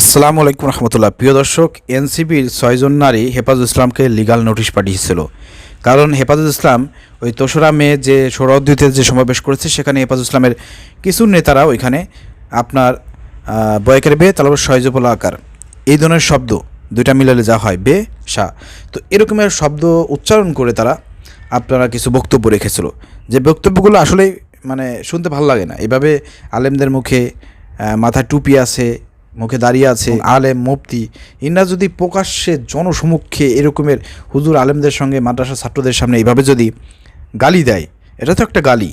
আসসালামু আলাইকুম রহমতুল্লাহ। প্রিয় দর্শক, এনসিপির ছয়জন নারী হেফাজুল ইসলামকে লিগাল নোটিশ পাঠিয়েছিল। কারণ হেফাজুল ইসলাম ওই তোসরা মেয়ে যে সৌরদ্দিতে যে সমাবেশ করেছে, সেখানে হেফাজুল ইসলামের কিছু নেতারা ওইখানে আপনার বয়কের বে তালব সয়জপলা আকার। এই ধরনের শব্দ, দুইটা মিলালে যা হয়, বে, সা। তো এরকমের শব্দ উচ্চারণ করে তারা আপনারা কিছু বক্তব্য রেখেছিল। যে বক্তব্যগুলো আসলেই মানে শুনতে ভালো লাগে না। এভাবে আলেমদের মুখে মাথায় টুপি আছে মুখে দাঁড়িয়ে আছে আলেম মুফতি। ইনরা যদি প্রকাশ্যে জনসমক্ষে এরকমের হুজুর আলেমদের সঙ্গে মাদ্রাসা ছাত্রদের সামনে এইভাবে যদি গালি দেয় এটা তো একটা গালি।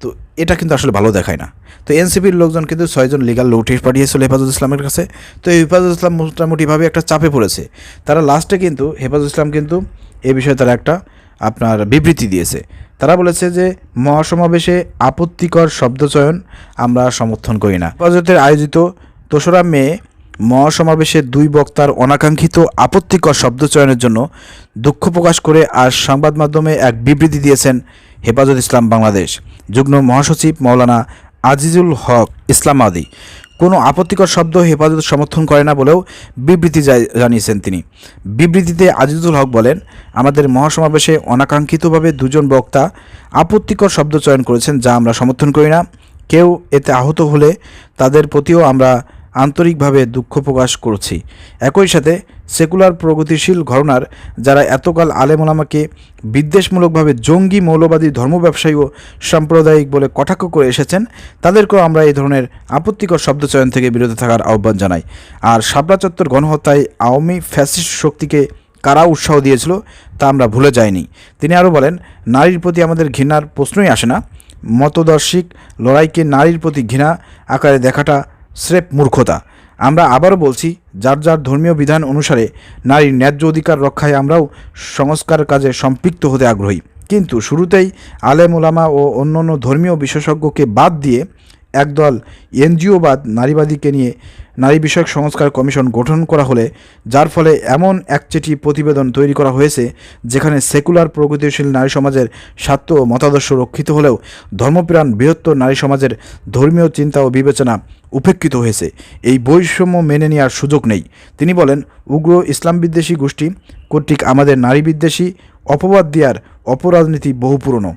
তো এটা কিন্তু আসলে ভালো দেখায় না। তো এনসিপির লোকজন কিন্তু ছয়জন লিগাল নোটিশ পাঠিয়েছিল হেফাজুল ইসলামের কাছে। তো এই হেফাজুল ইসলাম মোটামুটিভাবে একটা চাপে পড়েছে। তারা লাস্টে কিন্তু হেফাজুল ইসলাম কিন্তু এ বিষয়ে তারা একটা আপনার বিবৃতি দিয়েছে। তারা বলেছে যে মহাসমাবেশে আপত্তিকর শব্দচয়ন আমরা সমর্থন করি না। হেফাজতের আয়োজিত দোসরা মে মহাসমাবেশে দুই বক্তার অনাকাঙ্ক্ষিত আপত্তিকর শব্দচয়নের জন্য দুঃখ প্রকাশ করে আজ সংবাদ মাধ্যমে এক বিবৃতি দিয়েছেন হেফাজত ইসলাম বাংলাদেশ। যুগ্ম মহাসচিব মৌলানা আজিজুল হক ইসলামাদি কোনো আপত্তিকর শব্দ হেফাজত সমর্থন করে না বলেও বিবৃতি জানিয়েছেন তিনি। বিবৃতিতে আজিজুল হক বলেন, আমাদের মহাসমাবেশে অনাকাঙ্ক্ষিতভাবে দুজন বক্তা আপত্তিকর শব্দ চয়ন করেছেন যা আমরা সমর্থন করি না। কেউ এতে আহত হলে তাদের প্রতিও আমরা আন্তরিকভাবে দুঃখ প্রকাশ করছি। একই সাথে সেকুলার প্রগতিশীল ঘরনার যারা এতকাল আলেমোলামাকে বিদ্বেষমূলকভাবে জঙ্গি মৌলবাদী ধর্ম ব্যবসায়ী ও সাম্প্রদায়িক বলে কটাক্ষ করে এসেছেন, তাদেরকেও আমরা এই ধরনের আপত্তিকর শব্দচয়ন থেকে বিরত থাকার আহ্বান জানাই। আর শাপলা চত্বর গণহত্যায় আওয়ামী ফ্যাসিস্ট শক্তিকে কারা উৎসাহ দিয়েছিল তা আমরা ভুলে যাইনি। তিনি আরও বলেন, নারীর প্রতি আমাদের ঘৃণার প্রশ্নই আসে না। মতদর্শিক লড়াইকে নারীর প্রতি ঘৃণা আকারে দেখাটা স্রেফ মূর্খতা। আমরা আবারও বলছি, যার যার ধর্মীয় বিধান অনুসারে নারীর ন্যায্য অধিকার রক্ষায় আমরাও সংস্কার কাজে সম্পৃক্ত হতে আগ্রহী। কিন্তু শুরুতেই আলেম ওলামা ও অন্যান্য ধর্মীয় বিশেষজ্ঞকে বাদ দিয়ে একদল এনজিওবাদ নারীবাদীকে নিয়ে নারী বিষয়ক সংস্কার কমিশন গঠন করা হলে, যার ফলে এমন একচেটি প্রতিবেদন তৈরি করা হয়েছে, যেখানে সেকুলার প্রগতিশীল নারী সমাজের স্বার্থ ও মতাদর্শ রক্ষিত হলেও ধর্মপ্রাণ বৃহত্তর নারী সমাজের ধর্মীয় চিন্তা ও বিবেচনা উপেক্ষিত হয়েছে। এই বৈষম্য মেনে নেওয়ার সুযোগ নেই। তিনি বলেন, উগ্র ইসলাম বিদ্বেষী গোষ্ঠী কর্তৃক আমাদের নারী বিদ্বেষী অপবাদ দেওয়ার অপরাজনীতি বহু পুরনো।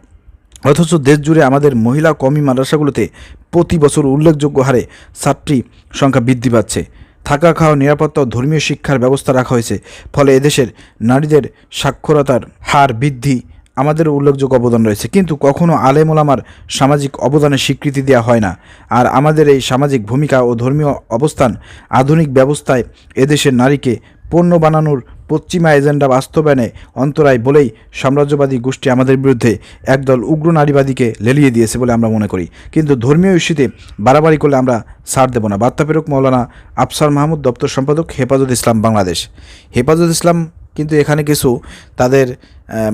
অথচ দেশ জুড়ে আমাদের মহিলা কমি মাদ্রাসাগুলোতে প্রতি বছর উল্লেখযোগ্য হারে ছাত্রী সংখ্যা বৃদ্ধি পাচ্ছে। থাকা খাওয়া নিরাপত্তা ও ধর্মীয় শিক্ষার ব্যবস্থা রাখা হয়েছে। ফলে এদেশের নারীদের সাক্ষরতার হার বৃদ্ধি আমাদের উল্লেখযোগ্য অবদান রয়েছে। কিন্তু কখনও ওলামার সামাজিক অবদানের স্বীকৃতি দেওয়া হয় না। আর আমাদের এই সামাজিক ভূমিকা ও ধর্মীয় অবস্থান আধুনিক ব্যবস্থায় এদেশের নারীকে পণ্য বানানোর পশ্চিমা এজেন্ডা বাস্তবায়নে অন্তরায় বলেই সাম্রাজ্যবাদী গোষ্ঠী আমাদের বিরুদ্ধে একদল উগ্র নারীবাদীকে লেলিয়ে দিয়েছে বলে আমরা মনে করি। কিন্তু ধর্মীয় ইস্যুতে বাড়াবাড়ি করলে আমরা ছাড় দেব না। বার্তা প্রেরক মৌলানা আফসার মাহমুদ দপ্তর সম্পাদক হেফাজত ইসলাম বাংলাদেশ। হেফাজত ইসলাম কিন্তু এখানে কিছু তাদের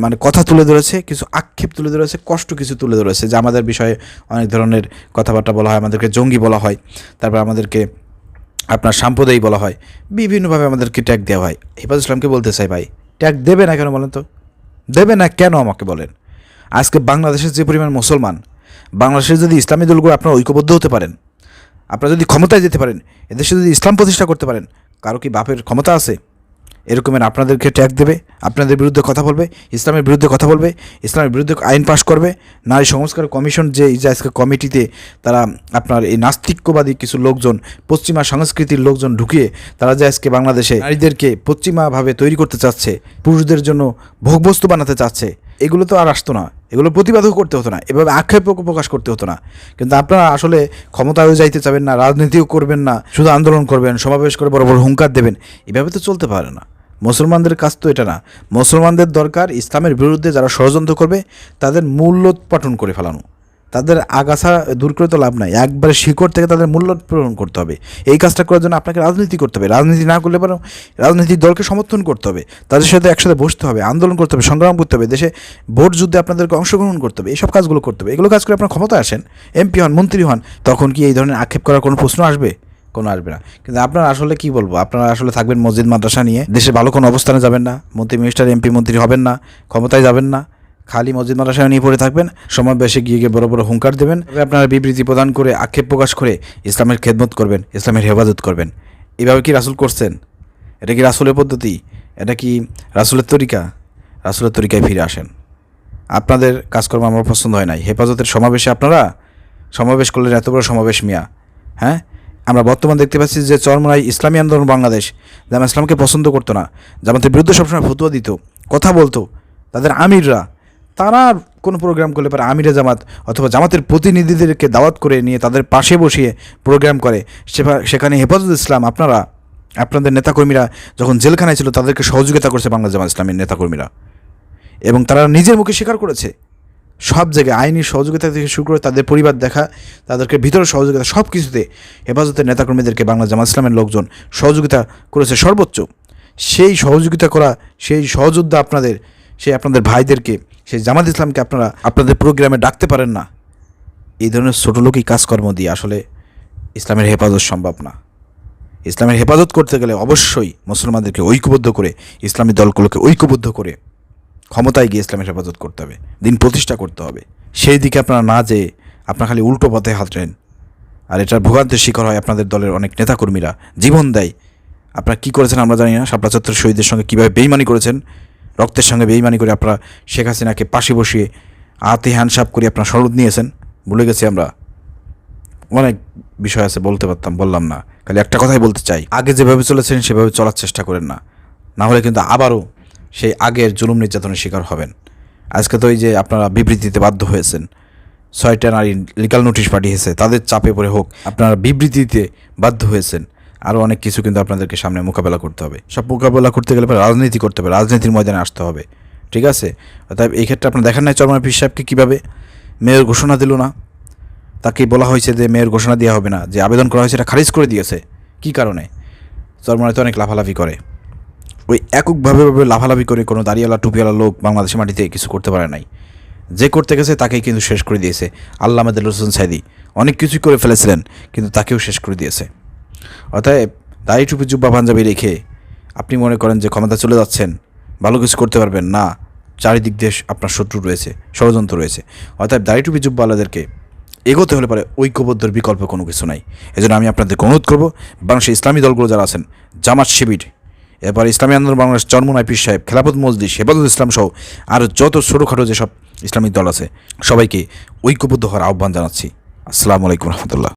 মানে কথা তুলে ধরেছে, কিছু আক্ষেপ তুলে ধরেছে, কষ্ট কিছু তুলে ধরেছে, যে আমাদের বিষয়ে অনেক ধরনের কথাবার্তা বলা হয়, আমাদেরকে জঙ্গি বলা হয়, তারপর আমাদেরকে আপনার সাম্প্রদায়িক বলা হয়, বিভিন্নভাবে আমাদেরকে ট্যাগ দেওয়া হয়। হেফাজ ইসলামকে বলতে চাই ভাই ট্যাগ দেবে না কেন বলেন তো? দেবে না কেন আমাকে বলেন? আজকে বাংলাদেশের যে পরিমাণ মুসলমান, বাংলাদেশের যদি ইসলামী দলগুলো আপনারা ঐক্যবদ্ধ হতে পারেন, আপনারা যদি ক্ষমতায় যেতে পারেন, এদেশে যদি ইসলাম প্রতিষ্ঠা করতে পারেন, কারও কি বাপের ক্ষমতা আছে? এরকমের আপনাদেরকে ট্যাগ দেবে, আপনাদের বিরুদ্ধে কথা বলবে, ইসলামের বিরুদ্ধে কথা বলবে, ইসলামের বিরুদ্ধে আইন পাশ করবে, নারী সংস্কার কমিশন যে আজকে কমিটিতে তারা আপনার এই নাস্তিক্যবাদী কিছু লোকজন, পশ্চিমা সংস্কৃতির লোকজন ঢুকিয়ে তারা যে আজকে বাংলাদেশে নারীদেরকে পশ্চিমাভাবে তৈরি করতে চাচ্ছে, পুরুষদের জন্য ভোগবস্তু বানাতে চাচ্ছে, এগুলো তো আর আসতো না। এগুলো প্রতিবাদও করতে হতো না, এভাবে আক্ষেপ প্রকাশ করতে হতো না। কিন্তু আপনারা আসলে ক্ষমতায়ও যাইতে চাবেন না, রাজনীতিও করবেন না, শুধু আন্দোলন করবেন, সমাবেশ করে বড় বড় হুঙ্কার দেবেন, এভাবে তো চলতে পারে না। মুসলমানদের কাজ তো এটা না। মুসলমানদের দরকার ইসলামের বিরুদ্ধে যারা ষড়যন্ত্র করবে, তাদের মূল্যোৎপাটন করে ফেলানো। তাদের আগাছা দূর করে তো লাভ নাই। একবারে শিকড় থেকে তাদের মূল্য মূল্যোৎপাটন করতে হবে। এই কাজটা করার জন্য আপনাকে রাজনীতি করতে হবে। রাজনীতি না করলে পারো রাজনীতির দলকে সমর্থন করতে হবে। তাদের সাথে একসাথে বসতে হবে, আন্দোলন করতে হবে, সংগ্রাম করতে হবে, দেশে ভোট যুদ্ধে আপনাদেরকে অংশগ্রহণ করতে হবে, এইসব কাজগুলো করতে হবে। এগুলো কাজ করে আপনার ক্ষমতা আসেন, এমপি হন, মন্ত্রী হন, তখন কি এই ধরনের আক্ষেপ করার কোনো প্রশ্ন আসবে? কোনো আসবে না। কিন্তু আপনারা আসলে কি বলব? আপনারা আসলে থাকবেন মসজিদ, মাদ্রাসা নিয়ে। দেশে ভালো কোনো অবস্থানে যাবেন না। মন্ত্রী মিনিস্টার এমপি মন্ত্রী হবেন না। ক্ষমতায় যাবেন না। খালি মসজিদ, মাদ্রাসা নিয়ে পড়ে থাকবেন। সমাবেশে গিয়ে গিয়ে বড় বড় হুঙ্কার দেবেন। আপনারা বিবৃতি প্রদান করে আক্ষেপ প্রকাশ করে ইসলামের খেদমত করবেন, ইসলামের হেফাজত করবেন। এভাবে কি রাসুল করছেন? এটা কি রাসুলের পদ্ধতি? এটা কি রাসুলের তরিকা? রাসুলের তরিকায় ফিরে আসেন। আপনাদের কাজকর্ম আমার পছন্দ হয় নাই। হেফাজতের সমাবেশে আপনারা? সমাবেশ করলেন এত বড় সমাবেশ মিয়া হ্যাঁ? আমরা বর্তমান দেখতে পাচ্ছি যে চরমরাই ইসলামী আন্দোলন বাংলাদেশ জামা ইসলামকে পছন্দ করতো না জামাতের বিরুদ্ধে সবসময় ফতুয়া দিত, কথা বলতো, তাদের আমিররা, তারা কোনো প্রোগ্রাম করলে পরে আমিরে জামাত অথবা জামাতের প্রতিনিধিদেরকে দাওয়াত করে নিয়ে তাদের পাশে বসিয়ে প্রোগ্রাম করে। সেখানে হেফাজত ইসলাম, আপনারা, আপনাদের নেতাকর্মীরা যখন জেলখানায় ছিল, তাদেরকে সহযোগিতা করছে বাংলা জামাত ইসলামের নেতাকর্মীরা। এবং তারা নিজের মুখে স্বীকার করেছে সব জায়গায় আইনি সহযোগিতা থেকে শুরু করে তাদের পরিবার দেখা, তাদেরকে ভিতরে সহযোগিতা, সব কিছুতে হেফাজতের নেতাকর্মীদেরকে বাংলা জামাত ইসলামের লোকজন সহযোগিতা করেছে সর্বোচ্চ। সেই সহযোগিতা করা, সেই সহযোদ্ধা আপনাদের, সেই আপনাদের ভাইদেরকে, সেই জামাত ইসলামকে আপনারা, আপনাদের প্রোগ্রামে ডাকতে পারেন না। এই ধরনের ছোটো লোকই কাজকর্ম দিয়ে আসলে ইসলামের হেফাজত সম্ভব না। ইসলামের হেফাজত করতে গেলে অবশ্যই মুসলমানদেরকে ঐক্যবদ্ধ করে, ইসলামী দলগুলোকে ঐক্যবদ্ধ করে ক্ষমতায় গিয়ে ইসলামের হেফাজত করতে হবে, দিন প্রতিষ্ঠা করতে হবে। সেই দিকে আপনারা না যেয়ে আপনার খালি উল্টো পথে হাঁটেন আর এটার ভোগান্তের শিকার হয় আপনাদের দলের অনেক নেতাকর্মীরা। জীবন দেয়। আপনারা কী করেছেন আমরা জানি না। শাপলা চত্বর শহীদের সঙ্গে কীভাবে বেইমানি করেছেন। রক্তের সঙ্গে বেইমানি করে আপনারা শেখ হাসিনাকে পাশে বসিয়ে হাতে হ্যান্ডসাপ করে আপনারা শরৎ নিয়েছেন। ভুলে গেছি আমরা। অনেক বিষয় আছে, বলতে পারতাম, বললাম না। খালি একটা কথাই বলতে চাই। আগে যেভাবে চলেছেন, সেভাবে চলার চেষ্টা করেন না। না হলে কিন্তু আবারও সেই আগের জুলুম নির্যাতনের শিকার হবেন। আজকে তো এই যে আপনারা বিবৃতিতে বাধ্য হয়েছেন, ছয়টা নারী লিগাল নোটিশ পাঠিয়েছে, তাদের চাপে পড়ে হোক, আপনারা বিবৃতিতে বাধ্য হয়েছেন। আরও অনেক কিছু কিন্তু আপনাদেরকে সামনে মোকাবেলা করতে হবে। সব মোকাবেলা করতে গেলে রাজনীতি করতে হবে, রাজনীতির ময়দানে আসতে হবে। ঠিক আছে? অতএব এই ক্ষেত্রে আপনার দেখেন নাই চরমান পীর সাহেবকে কীভাবে মেয়র ঘোষণা দিল না? তাকে বলা হয়েছে যে মেয়র ঘোষণা দেওয়া হবে না, যে আবেদন করা হয়েছে এটা খারিজ করে দিয়েছে। কি কারণে? চরমনায় তো অনেক লাফালাফি করে। ওই এককভাবে ভাবে লাফালাফি করে কোনো দাঁড়িয়ালা টুপিওয়ালা লোক বাংলাদেশের মাটিতে কিছু করতে পারে নাই। যে করতে গেছে তাকেই কিন্তু শেষ করে দিয়েছে। আল্লাহ আমাদের হোসেন সাইদি অনেক কিছুই করে ফেলেছিলেন, কিন্তু তাকেও শেষ করে দিয়েছে। অতএব দাড়ি, টুপি, জুব্বা, পাঞ্জাবি রেখে আপনি মনে করেন যে ক্ষমতা চলে যাচ্ছেন, ভালো কিছু করতে পারবেন না, চারিদিক দেশ আপনার শত্রু রয়েছে, ষড়যন্ত্র রয়েছে। অর্থাৎ দাড়ি, টুপি জুব্বাওয়ালাদেরকে এগোতে হলে পারে ঐক্যবদ্ধর বিকল্প কোনো কিছু নাই। এজন্য আমি আপনাদেরকে অনুরোধ করব, বাংলাদেশের ইসলামী দলগুলো যারা আছেন, জামাত শিবির এরপর ইসলামী আন্দোলন বাংলাদেশ চরমুনাই পীর সাহেব, খেলাফত মসজিদ হেফাজত ইসলাম সহ আরও যত ছোটোখাটো যেসব ইসলামিক দল আছে, সবাইকে ঐক্যবদ্ধ হওয়ার আহ্বান জানাচ্ছি। আসসালামু আলাইকুম রহমতুল্লাহ।